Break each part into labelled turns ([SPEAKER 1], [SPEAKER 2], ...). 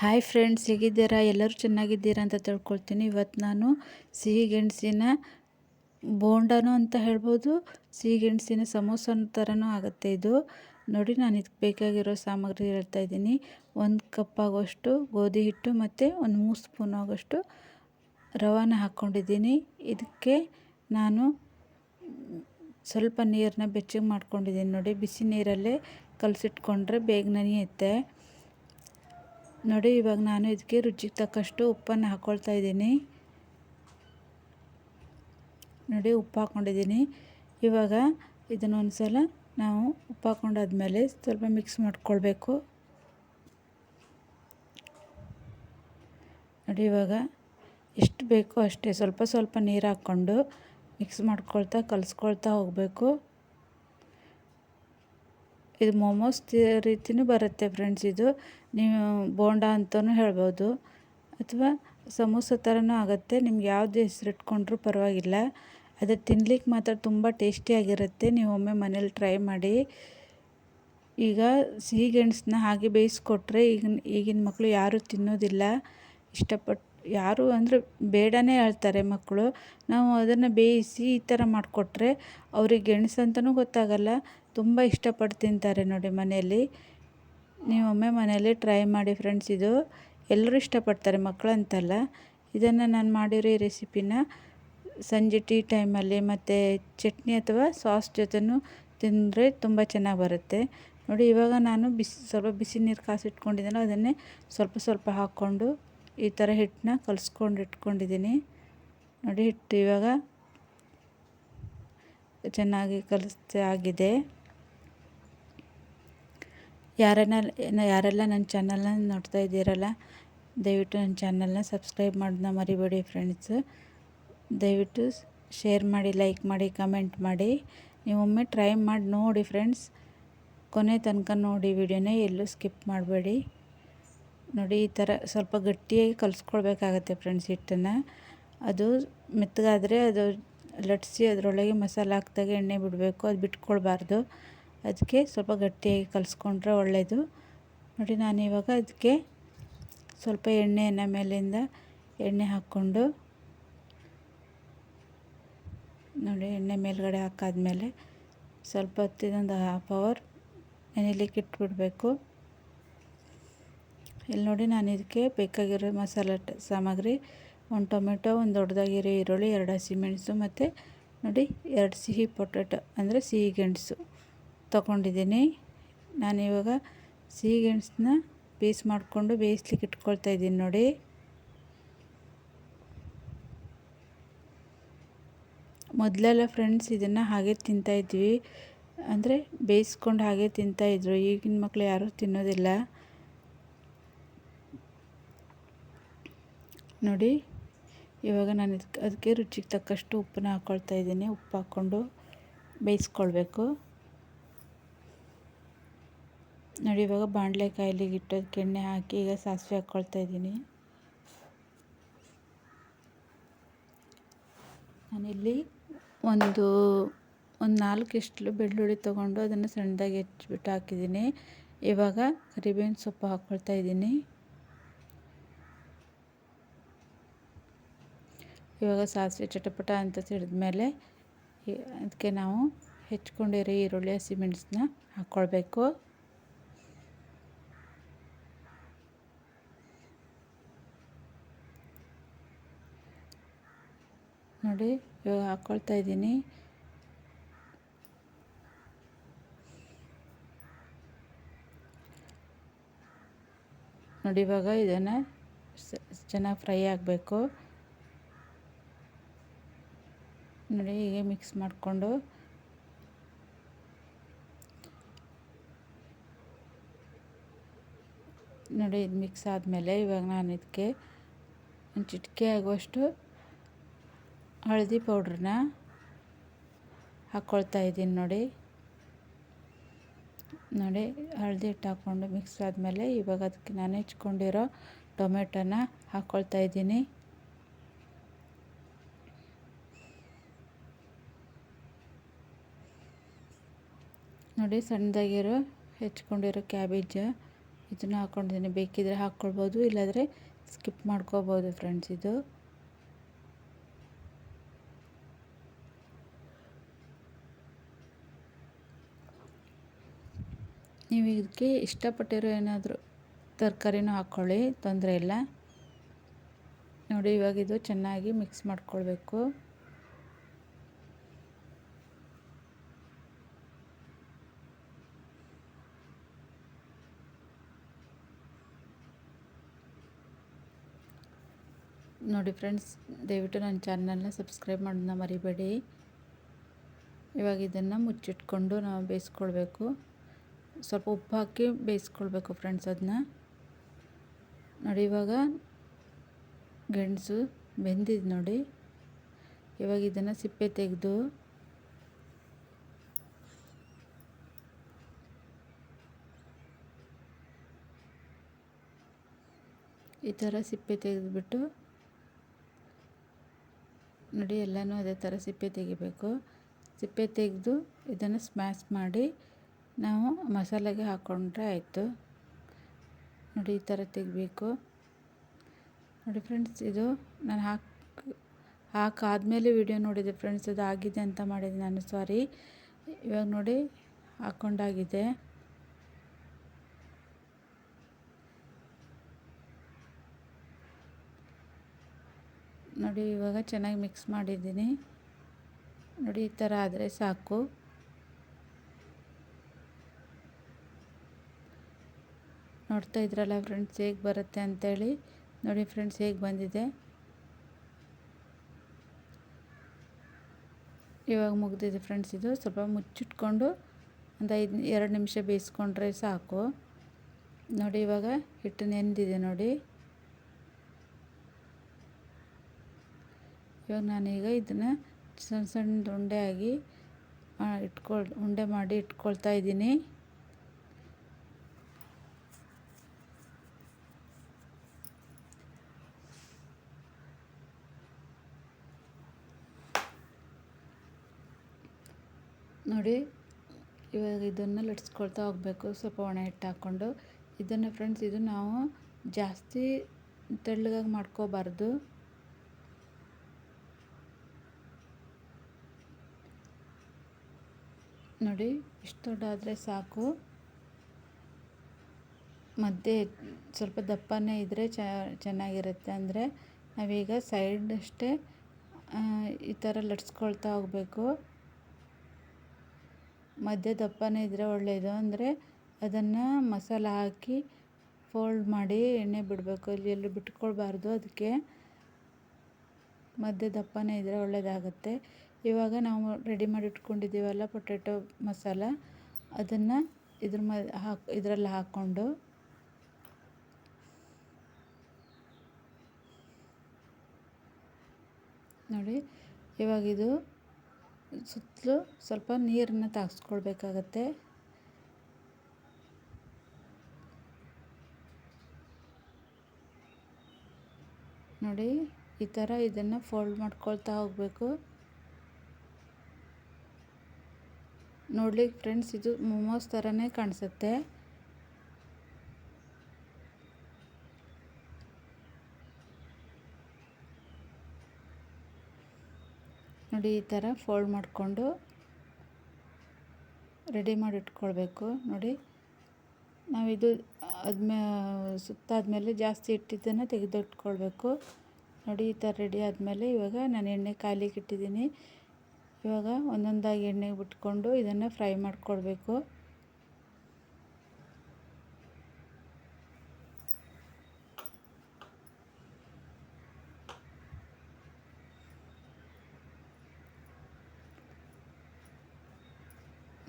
[SPEAKER 1] Hi friends ಹೇಗಿದ್ದೀರಾ? ಎಲ್ಲರೂ ಚೆನ್ನಾಗಿದ್ದೀರಾ ಅಂತ ತಿಳ್ಕೊಳ್ತೀನಿ. ಇವತ್ತು ನಾನು ಸಿಹಿ ಗೆಣಸಿನ ಬೋಂಡನೂ ಅಂತ ಹೇಳ್ಬೋದು. ಸಿಹಿ ಗೆಣಸಿನ ಸಮೋಸನ ಥರನೂ ಆಗುತ್ತೆ ಇದು. ನೋಡಿ, ನಾನು ಇದಕ್ಕೆ ಬೇಕಾಗಿರೋ ಸಾಮಗ್ರಿ ಹೇಳ್ತಾ ಇದ್ದೀನಿ. ಒಂದು ಕಪ್ ಆಗೋಷ್ಟು ಗೋಧಿ ಹಿಟ್ಟು ಮತ್ತು ಒಂದು ಮೂರು ಸ್ಪೂನ್ ಆಗೋಷ್ಟು ರವಾನ ಹಾಕ್ಕೊಂಡಿದ್ದೀನಿ. ಇದಕ್ಕೆ ನಾನು ಸ್ವಲ್ಪ ನೀರನ್ನ ಬೆಚ್ಚಗೆ ಮಾಡ್ಕೊಂಡಿದ್ದೀನಿ. ನೋಡಿ, ಬಿಸಿ ನೀರಲ್ಲೇ ಕಲಸಿಟ್ಕೊಂಡ್ರೆ ಬೇಗ ನೆನೆಯುತ್ತೆ. ನೋಡಿ, ಇವಾಗ ನಾನು ಇದಕ್ಕೆ ರುಚಿಗೆ ತಕ್ಕಷ್ಟು ಉಪ್ಪನ್ನು ಹಾಕ್ಕೊಳ್ತಾ ಇದ್ದೀನಿ. ನೋಡಿ, ಉಪ್ಪು ಹಾಕ್ಕೊಂಡಿದ್ದೀನಿ. ಇವಾಗ ಇದನ್ನೊಂದು ಸಲ ನಾವು ಉಪ್ಪು ಹಾಕ್ಕೊಂಡಾದ್ಮೇಲೆ ಸ್ವಲ್ಪ ಮಿಕ್ಸ್ ಮಾಡ್ಕೊಳ್ಬೇಕು. ನೋಡಿ, ಇವಾಗ ಎಷ್ಟು ಬೇಕೋ ಅಷ್ಟೇ ಸ್ವಲ್ಪ ಸ್ವಲ್ಪ ನೀರು ಹಾಕ್ಕೊಂಡು ಮಿಕ್ಸ್ ಮಾಡ್ಕೊಳ್ತಾ ಕಲಿಸ್ಕೊಳ್ತಾ ಹೋಗಬೇಕು. ಇದು ಮೋಮೋಸ್ ರೀತಿಯೂ ಬರುತ್ತೆ ಫ್ರೆಂಡ್ಸ್ ಇದು. ನೀವು ಬೋಂಡ ಅಂತಲೂ ಹೇಳ್ಬೋದು. ಅಥವಾ ಸಮೋಸ ಥರನೂ ಆಗುತ್ತೆ. ನಿಮ್ಗೆ ಯಾವುದು ಹೆಸರಿಟ್ಕೊಂಡ್ರೂ ಪರವಾಗಿಲ್ಲ. ಅದು ತಿನ್ಲಿಕ್ಕೆ ಮಾತ್ರ ತುಂಬ ಟೇಸ್ಟಿಯಾಗಿರುತ್ತೆ ನೀವು ಒಮ್ಮೆ ಮನೇಲಿ ಟ್ರೈ ಮಾಡಿ. ಈಗ ಸಿಹಿ ಗೆಣಸನ್ನ ಹಾಗೆ ಬೇಯಿಸ್ಕೊಟ್ರೆ ಈಗಿನ ಈಗಿನ ಮಕ್ಕಳು ಯಾರೂ ತಿನ್ನೋದಿಲ್ಲ. ಇಷ್ಟಪಟ್ಟು ಯಾರು ಅಂದರೆ ಬೇಡನೇ ಹೇಳ್ತಾರೆ ಮಕ್ಕಳು ನಾವು ಅದನ್ನು ಬೇಯಿಸಿ ಈ ಥರ ಮಾಡಿಕೊಟ್ರೆ ಅವ್ರಿಗೆ ಗೆಣಸು ಅಂತಲೂ ಗೊತ್ತಾಗಲ್ಲ. ತುಂಬ ಇಷ್ಟಪಟ್ಟು ತಿಂತಾರೆ ನೋಡಿ ಮನೆಯಲ್ಲಿ ನೀವೊಮ್ಮೆ ಮನೆಯಲ್ಲಿ ಟ್ರೈ ಮಾಡಿ ಫ್ರೆಂಡ್ಸ್ ಇದು ಎಲ್ಲರೂ ಇಷ್ಟಪಡ್ತಾರೆ ಮಕ್ಕಳಂತಲ್ಲ ಇದನ್ನು ನಾನು ಮಾಡಿರೋ ಈ ರೆಸಿಪಿನ ಸಂಜೆ ಟೀ ಟೈಮಲ್ಲಿ ಮತ್ತು ಚಟ್ನಿ ಅಥವಾ ಸಾಸ್ ಜೊತೆನೂ ತಿಂದರೆ ತುಂಬ ಚೆನ್ನಾಗಿ ಬರುತ್ತೆ. ನೋಡಿ, ಇವಾಗ ನಾನು ಬಿಸಿ, ಸ್ವಲ್ಪ ಬಿಸಿ ನೀರು ಕಾಸಿಟ್ಕೊಂಡಿದ್ದೀನೋ ಅದನ್ನೇ ಸ್ವಲ್ಪ ಸ್ವಲ್ಪ ಹಾಕ್ಕೊಂಡು ಈ ಥರ ಹಿಟ್ಟನ್ನ ಕಲಿಸ್ಕೊಂಡು ಇಟ್ಕೊಂಡಿದ್ದೀನಿ. ನೋಡಿ, ಹಿಟ್ಟು ಇವಾಗ ಚೆನ್ನಾಗಿ ಕಲಿಸ್ತಾ ಆಗಿದೆ. ಯಾರನ್ನ ಯಾರೆಲ್ಲ ನನ್ನ ಚಾನಲ್ನ ನೋಡ್ತಾ ಇದ್ದೀರಲ್ಲ, ದಯವಿಟ್ಟು ನನ್ನ ಚಾನಲ್ನ ಸಬ್ಸ್ಕ್ರೈಬ್ ಮಾಡೋದನ್ನ ಮರಿಬೇಡಿ ಫ್ರೆಂಡ್ಸ್ ದಯವಿಟ್ಟು ಶೇರ್ ಮಾಡಿ ಲೈಕ್ ಮಾಡಿ ಕಮೆಂಟ್ ಮಾಡಿ. ನೀವು ಒಮ್ಮೆ ಟ್ರೈ ಮಾಡಿ ನೋಡಿ ಫ್ರೆಂಡ್ಸ್ ಕೊನೆ ತನಕ ನೋಡಿ ವಿಡಿಯೋನೇ ಎಲ್ಲೂ ಸ್ಕಿಪ್ ಮಾಡಬೇಡಿ. ನೋಡಿ, ಈ ಥರ ಸ್ವಲ್ಪ ಗಟ್ಟಿಯಾಗಿ ಕಲಿಸ್ಕೊಳ್ಬೇಕಾಗತ್ತೆ ಫ್ರೆಂಡ್ಸ್ ಹಿಟ್ಟನ್ನು. ಅದು ಮೆತ್ತಗಾದರೆ ಅದು ಲಟ್ಸಿ ಅದರೊಳಗೆ ಮಸಾಲೆ ಹಾಕಿದಾಗ ಎಣ್ಣೆ ಬಿಡಬೇಕು, ಅದು ಬಿಟ್ಕೊಳ್ಬಾರ್ದು. ಅದಕ್ಕೆ ಸ್ವಲ್ಪ ಗಟ್ಟಿಯಾಗಿ ಕಲಿಸ್ಕೊಂಡ್ರೆ ಒಳ್ಳೆಯದು ನೋಡಿ, ನಾನು ಇವಾಗ ಅದಕ್ಕೆ ಸ್ವಲ್ಪ ಎಣ್ಣೆಯನ್ನು ಮೇಲಿಂದ ಎಣ್ಣೆ ಹಾಕ್ಕೊಂಡು, ನೋಡಿ, ಎಣ್ಣೆ ಮೇಲ್ಗಡೆ ಹಾಕಾದ್ಮೇಲೆ ಸ್ವಲ್ಪ ಹೊತ್ತಿದೊಂದು ಹಾಫ್ ಅವರ್ ನೆನೆಲಿಕ್ಕೆ ಇಟ್ಬಿಡಬೇಕು. ಇಲ್ಲಿ ನೋಡಿ, ನಾನು ಇದಕ್ಕೆ ಬೇಕಾಗಿರೋ ಮಸಾಲೆ ಸಾಮಗ್ರಿ, ಒಂದು ಟೊಮೆಟೊ, ಒಂದು ದೊಡ್ಡದಾಗಿರೋ ಈರುಳ್ಳಿ, ಎರಡು ಹಸಿಮೆಣಸು ಮತ್ತು ನೋಡಿ, ಎರಡು ಸಿಹಿ ಪೊಟ್ಯಾಟೊ, ಅಂದರೆ ಸಿಹಿ ಗೆಣಸು. ತೊಗೊಂಡಿದ್ದೀನಿ. ನಾನಿವಾಗ ಸಿಹಿ ಗೆಣಸನ್ನ ಪೀಸ್ ಮಾಡಿಕೊಂಡು ಬೇಯಿಸ್ಲಿಕ್ಕೆ ಇಟ್ಕೊಳ್ತಾ ಇದ್ದೀನಿ ನೋಡಿ. ಮೊದಲೆಲ್ಲ ಫ್ರೆಂಡ್ಸ್ ಇದನ್ನು ಹಾಗೆ ತಿಂತಾಯಿದ್ವಿ ಅಂದರೆ ಬೇಯಿಸ್ಕೊಂಡು ಹಾಗೆ ತಿಂತಾಯಿದ್ರು ಈಗಿನ ಮಕ್ಕಳು ಯಾರೂ ತಿನ್ನೋದಿಲ್ಲ. ನೋಡಿ, ಇವಾಗ ನಾನು ಇದಕ್ಕೆ ಅದಕ್ಕೆ ರುಚಿಗೆ ತಕ್ಕಷ್ಟು ಉಪ್ಪನ್ನ ಹಾಕ್ಕೊಳ್ತಾ ಇದ್ದೀನಿ. ಉಪ್ಪು ಹಾಕ್ಕೊಂಡು ಬೇಯಿಸ್ಕೊಳ್ಬೇಕು. ನೋಡಿ, ಇವಾಗ ಬಾಣಲೆ ಕಾಯಿಲಿಗೆ ಇಟ್ಟೋದಕ್ಕೆ ಎಣ್ಣೆ ಹಾಕಿ ಈಗ ಸಾಸಿವೆ ಹಾಕ್ಕೊಳ್ತಾ ಇದ್ದೀನಿ. ನಾನಿಲ್ಲಿ ಒಂದು ಒಂದು ನಾಲ್ಕು ಇಷ್ಟು ಬೆಳ್ಳುಳ್ಳಿ ತೊಗೊಂಡು ಅದನ್ನು ಸಣ್ಣದಾಗಿ ಹೆಚ್ಚಿಬಿಟ್ಟು ಹಾಕಿದ್ದೀನಿ. ಇವಾಗ ಕರಿಬೇವಿನ ಸೊಪ್ಪು ಹಾಕ್ಕೊಳ್ತಾ ಇದ್ದೀನಿ. ಇವಾಗ ಸಾಸಿವೆ ಚಟಪಟ ಅಂತ ಸಿಡಿದ್ಮೇಲೆ ಅದಕ್ಕೆ ನಾವು ಹೆಚ್ಕೊಂಡಿರೋ ಈರುಳ್ಳಿ ಹಸಿಮೆಣಸನ್ನ ಹಾಕ್ಕೊಳ್ಬೇಕು ನೋಡಿ, ಇವಾಗ ಹಾಕ್ಕೊಳ್ತಾ ಇದ್ದೀನಿ. ನೋಡಿ, ಇವಾಗ ಇದನ್ನು ಚೆನ್ನಾಗಿ ಫ್ರೈ ಆಗಬೇಕು. ನೋಡಿ, ಹೀಗೆ ಮಿಕ್ಸ್ ಮಾಡಿಕೊಂಡು. ನೋಡಿ, ಇದು ಮಿಕ್ಸ್ ಆದಮೇಲೆ ಇವಾಗ ನಾನು ಇದಕ್ಕೆ ಒಂದು ಚಿಟಿಕೆ ಆಗುವಷ್ಟು ಹಳದಿ ಪೌಡ್ರನ್ನ ಹಾಕ್ಕೊಳ್ತಾ ಇದ್ದೀನಿ ನೋಡಿ. ನೋಡಿ, ಹಳದಿ ಹಿಟ್ಟು ಹಾಕ್ಕೊಂಡು ಮಿಕ್ಸ್ ಆದಮೇಲೆ ಇವಾಗ ಅದಕ್ಕೆ ನಾನು ಹೆಚ್ಕೊಂಡಿರೋ ಟೊಮೆಟೊನ ಹಾಕ್ಕೊಳ್ತಾ ಇದ್ದೀನಿ. ನೋಡಿ, ಸಣ್ಣದಾಗಿರೋ ಹೆಚ್ಕೊಂಡಿರೋ ಕ್ಯಾಬೇಜ್ ಇದನ್ನು ಹಾಕ್ಕೊಂಡಿದ್ದೀನಿ ಬೇಕಿದ್ರೆ ಹಾಕ್ಕೊಳ್ಬೋದು ಇಲ್ಲಾಂದರೆ ಸ್ಕಿಪ್ ಮಾಡ್ಕೋಬೋದು ಫ್ರೆಂಡ್ಸ್ ಇದು. ನೀವು ಇದಕ್ಕೆ ಇಷ್ಟಪಟ್ಟಿರೋ ಏನಾದರೂ ತರಕಾರಿನೂ ಹಾಕ್ಕೊಳ್ಳಿ ತೊಂದರೆ ಇಲ್ಲ. ನೋಡಿ, ಇವಾಗ ಇದು ಚೆನ್ನಾಗಿ ಮಿಕ್ಸ್ ಮಾಡ್ಕೊಳ್ಬೇಕು. ನೋಡಿ ಫ್ರೆಂಡ್ಸ್ ದಯವಿಟ್ಟು ನನ್ನ ಚಾನಲ್ನ ಸಬ್ಸ್ಕ್ರೈಬ್ ಮಾಡೋದನ್ನ ಮರಿಬೇಡಿ. ಇವಾಗ ಇದನ್ನು ಮುಚ್ಚಿಟ್ಕೊಂಡು ನಾವು ಬೇಯಿಸ್ಕೊಳ್ಬೇಕು. ಸ್ವಲ್ಪ ಉಪ್ಪು ಹಾಕಿ ಬೇಯಿಸ್ಕೊಳ್ಬೇಕು ಫ್ರೆಂಡ್ಸ್ ಅದನ್ನ. ನೋಡಿ, ಇವಾಗ ಗೆಣಸು ಬೆಂದಿದೆ ನೋಡಿ. ಇವಾಗ ಇದನ್ನು ಸಿಪ್ಪೆ ತೆಗೆದು ಈ ಥರ ಸಿಪ್ಪೆ ತೆಗೆದುಬಿಟ್ಟು ನೋಡಿ, ಎಲ್ಲನೂ ಅದೇ ಥರ ಸಿಪ್ಪೆ ತೆಗಿಬೇಕು. ಸಿಪ್ಪೆ ತೆಗೆದು ಇದನ್ನು ಸ್ಮ್ಯಾಶ್ ಮಾಡಿ ನಾವು ಮಸಾಲೆಗೆ ಹಾಕ್ಕೊಂಡ್ರೆ ಆಯಿತು. ನೋಡಿ ಈ ಥರ ತೆಗಿಬೇಕು. ನೋಡಿ ಫ್ರೆಂಡ್ಸ್, ಇದು ನಾನು ಹಾಕಿ, ಹಾಕಾದಮೇಲೆ ವಿಡಿಯೋ ನೋಡಿದೆ ಫ್ರೆಂಡ್ಸ್, ಇದು ಆಗಿದೆ ಅಂತ ಮಾಡಿದೆ ನಾನು, ಸಾರಿ. ಇವಾಗ ನೋಡಿ ಹಾಕ್ಕೊಂಡಾಗಿದೆ ನೋಡಿ, ಇವಾಗ ಚೆನ್ನಾಗಿ ಮಿಕ್ಸ್ ಮಾಡಿದ್ದೀನಿ. ನೋಡಿ, ಈ ಥರ ಆದರೆ ಸಾಕು. ನೋಡ್ತಾ ಇದ್ರಲ್ಲ ಫ್ರೆಂಡ್ಸ್ ಹೇಗೆ ಬರುತ್ತೆ ಅಂತೇಳಿ. ನೋಡಿ ಫ್ರೆಂಡ್ಸ್ ಹೇಗೆ ಬಂದಿದೆ. ಇವಾಗ ಮುಗ್ದಿದೆ ಫ್ರೆಂಡ್ಸ್ ಇದು. ಸ್ವಲ್ಪ ಮುಚ್ಚಿಟ್ಕೊಂಡು ಒಂದು ಐದು, ಎರಡು ನಿಮಿಷ ಬೇಯಿಸ್ಕೊಂಡ್ರೆ ಸಾಕು. ನೋಡಿ ಇವಾಗ ಹಿಟ್ಟು ನೆಂದಿದೆ ನೋಡಿ. ಇವಾಗ ನಾನೀಗ ಇದನ್ನು ಸಣ್ಣ ಸಣ್ಣ ಉಂಡೆ ಆಗಿ ಇಟ್ಕೊಳ್, ಉಂಡೆ ಮಾಡಿ ಇಟ್ಕೊಳ್ತಾ ಇದ್ದೀನಿ. ನೋಡಿ, ಇವಾಗ ಇದನ್ನು ಲಟ್ಸ್ಕೊಳ್ತಾ ಹೋಗಬೇಕು. ಸ್ವಲ್ಪ ಒಣ ಹಿಟ್ಟು ಹಾಕ್ಕೊಂಡು. ಇದನ್ನು ಫ್ರೆಂಡ್ಸ್ ಇದು ನಾವು ಜಾಸ್ತಿ ತೆಳ್ಳಗಾಗಿ ಮಾಡ್ಕೋಬಾರ್ದು. ನೋಡಿ, ಇಷ್ಟು ದೊಡ್ಡಾದರೆ ಸಾಕು. ಮಧ್ಯೆ ಸ್ವಲ್ಪ ದಪ್ಪನೇ ಇದ್ದರೆ ಚೆನ್ನಾಗಿರುತ್ತೆ. ಅಂದರೆ ನಾವೀಗ ಸೈಡ್ ಅಷ್ಟೇ ಈ ಥರ ಲಟ್ಸ್ಕೊಳ್ತಾ ಹೋಗಬೇಕು. ಮಧ್ಯೆ ದಪ್ಪನೇ ಇದ್ದರೆ ಒಳ್ಳೆಯದು ಅಂದರೆ ಅದನ್ನು ಮಸಾಲ ಹಾಕಿ ಫೋಲ್ಡ್ ಮಾಡಿ ಎಣ್ಣೆ ಬಿಡಬೇಕು. ಇಲ್ಲಿ ಎಲ್ಲೂ ಬಿಟ್ಕೊಳ್ಬಾರ್ದು. ಅದಕ್ಕೆ ಮಧ್ಯ ದಪ್ಪನೇ ಇದ್ದರೆ ಒಳ್ಳೆಯದಾಗುತ್ತೆ ಇವಾಗ ನಾವು ರೆಡಿ ಮಾಡಿ ಇಟ್ಕೊಂಡಿದ್ದೀವಲ್ಲ ಪೊಟ್ಯಾಟೊ ಮಸಾಲ. ಅದನ್ನು ಇದ್ರ ಮ ಹಾಕಿ ಇದರಲ್ಲಿ ಹಾಕ್ಕೊಂಡು ನೋಡಿ. ಇವಾಗ ಇದು ಸುತ್ತಲೂ ಸ್ವಲ್ಪ ನೀರನ್ನು ತಾಗಿಸ್ಕೊಳ್ಬೇಕಾಗತ್ತೆ. ನೋಡಿ, ಈ ಥರ ಇದನ್ನು ಫೋಲ್ಡ್ ಮಾಡ್ಕೊಳ್ತಾ ಹೋಗಬೇಕು. ನೋಡ್ಲಿಕ್ಕೆ ಫ್ರೆಂಡ್ಸ್, ಇದು ಮೊಮೋಸ್ ಥರನೇ ಕಾಣಿಸುತ್ತೆ. ನೋಡಿ, ಈ ಥರ ಫೋಲ್ಡ್ ಮಾಡಿಕೊಂಡು ರೆಡಿ ಮಾಡಿ ಇಟ್ಕೊಳ್ಬೇಕು ನೋಡಿ ನಾವಿದು ಸುತ್ತಾದ ಸುತ್ತಾದ್ಮೇಲೆ ಜಾಸ್ತಿ ಇಟ್ಟಿದ್ದನ್ನು ತೆಗೆದಿಟ್ಕೊಳ್ಬೇಕು. ನೋಡಿ, ಈ ಥರ ರೆಡಿ ಆದಮೇಲೆ ಇವಾಗ ನಾನು ಎಣ್ಣೆ ಕಾಲಿಗೆ ಇಟ್ಟಿದ್ದೀನಿ. ಇವಾಗ ಒಂದೊಂದಾಗಿ ಎಣ್ಣೆಗೆ ಬಿಟ್ಕೊಂಡು ಇದನ್ನು ಫ್ರೈ ಮಾಡಿಕೊಳ್ಬೇಕು.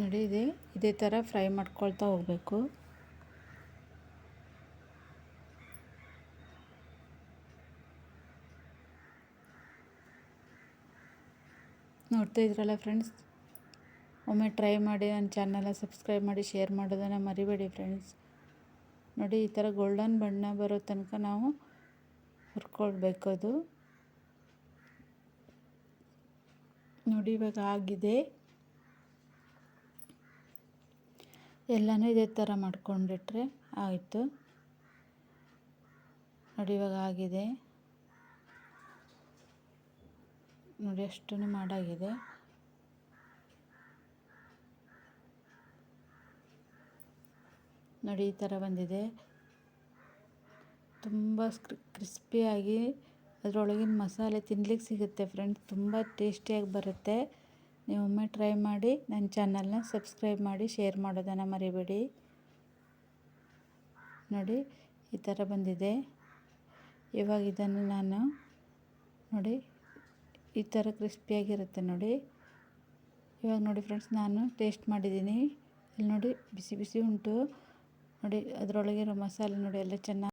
[SPEAKER 1] ನೋಡಿ, ಇದೆ. ಇದೇ ಥರ ಫ್ರೈ ಮಾಡ್ಕೊಳ್ತಾ ಹೋಗಬೇಕು. ನೋಡ್ತಾ ಇದ್ರಲ್ಲ ಫ್ರೆಂಡ್ಸ್? ಒಮ್ಮೆ ಟ್ರೈ ಮಾಡಿ, ನನ್ನ ಚಾನಲ್ನ ಸಬ್ಸ್ಕ್ರೈಬ್ ಮಾಡಿ, ಶೇರ್ ಮಾಡೋದನ್ನು ಮರಿಬೇಡಿ ಫ್ರೆಂಡ್ಸ್. ನೋಡಿ, ಈ ಥರ ಗೋಲ್ಡನ್ ಬಣ್ಣ ಬರೋ ತನಕ ನಾವು ಹುರ್ಕೊಳ್ಬೇಕು ಅದು. ನೋಡಿ, ಇವಾಗ ಆಗಿದೆ. ಎಲ್ಲನೂ ಇದೇ ಥರ ಮಾಡ್ಕೊಂಡ್ಬಿಟ್ರೆ ಆಯಿತು. ನೋಡಿ, ಇವಾಗ ಆಗಿದೆ. ನೋಡಿ ಅಷ್ಟು ಮಾಡಾಗಿದೆ. ನೋಡಿ, ಈ ಥರ ಬಂದಿದೆ. ತುಂಬ ಕ್ರಿಸ್ಪಿಯಾಗಿ ಅದರೊಳಗಿನ ಮಸಾಲೆ ತಿನ್ಲಿಕ್ಕೆ ಸಿಗುತ್ತೆ ಫ್ರೆಂಡ್ಸ್. ತುಂಬ ಟೇಸ್ಟಿಯಾಗಿ ಬರುತ್ತೆ. ನೀವು ಒಮ್ಮೆ ಟ್ರೈ ಮಾಡಿ ನನ್ನ ಚಾನಲ್ನ ಸಬ್ಸ್ಕ್ರೈಬ್ ಮಾಡಿ ಶೇರ್ ಮಾಡೋದನ್ನು ಮರಿಬೇಡಿ. ನೋಡಿ, ಈ ಥರ ಬಂದಿದೆ. ಇವಾಗ ಇದನ್ನು ನಾನು ನೋಡಿ, ಈ ಥರ ಕ್ರಿಸ್ಪಿಯಾಗಿರುತ್ತೆ ನೋಡಿ. ಇವಾಗ ನೋಡಿ ಫ್ರೆಂಡ್ಸ್ ನಾನು ಟೇಸ್ಟ್ ಮಾಡಿದ್ದೀನಿ. ಇಲ್ಲಿ ನೋಡಿ, ಬಿಸಿ ಬಿಸಿ ಉಂಟು. ನೋಡಿ, ಅದರೊಳಗಿರೋ ಮಸಾಲೆ ನೋಡಿ, ಎಲ್ಲ ಚೆನ್ನಾಗಿ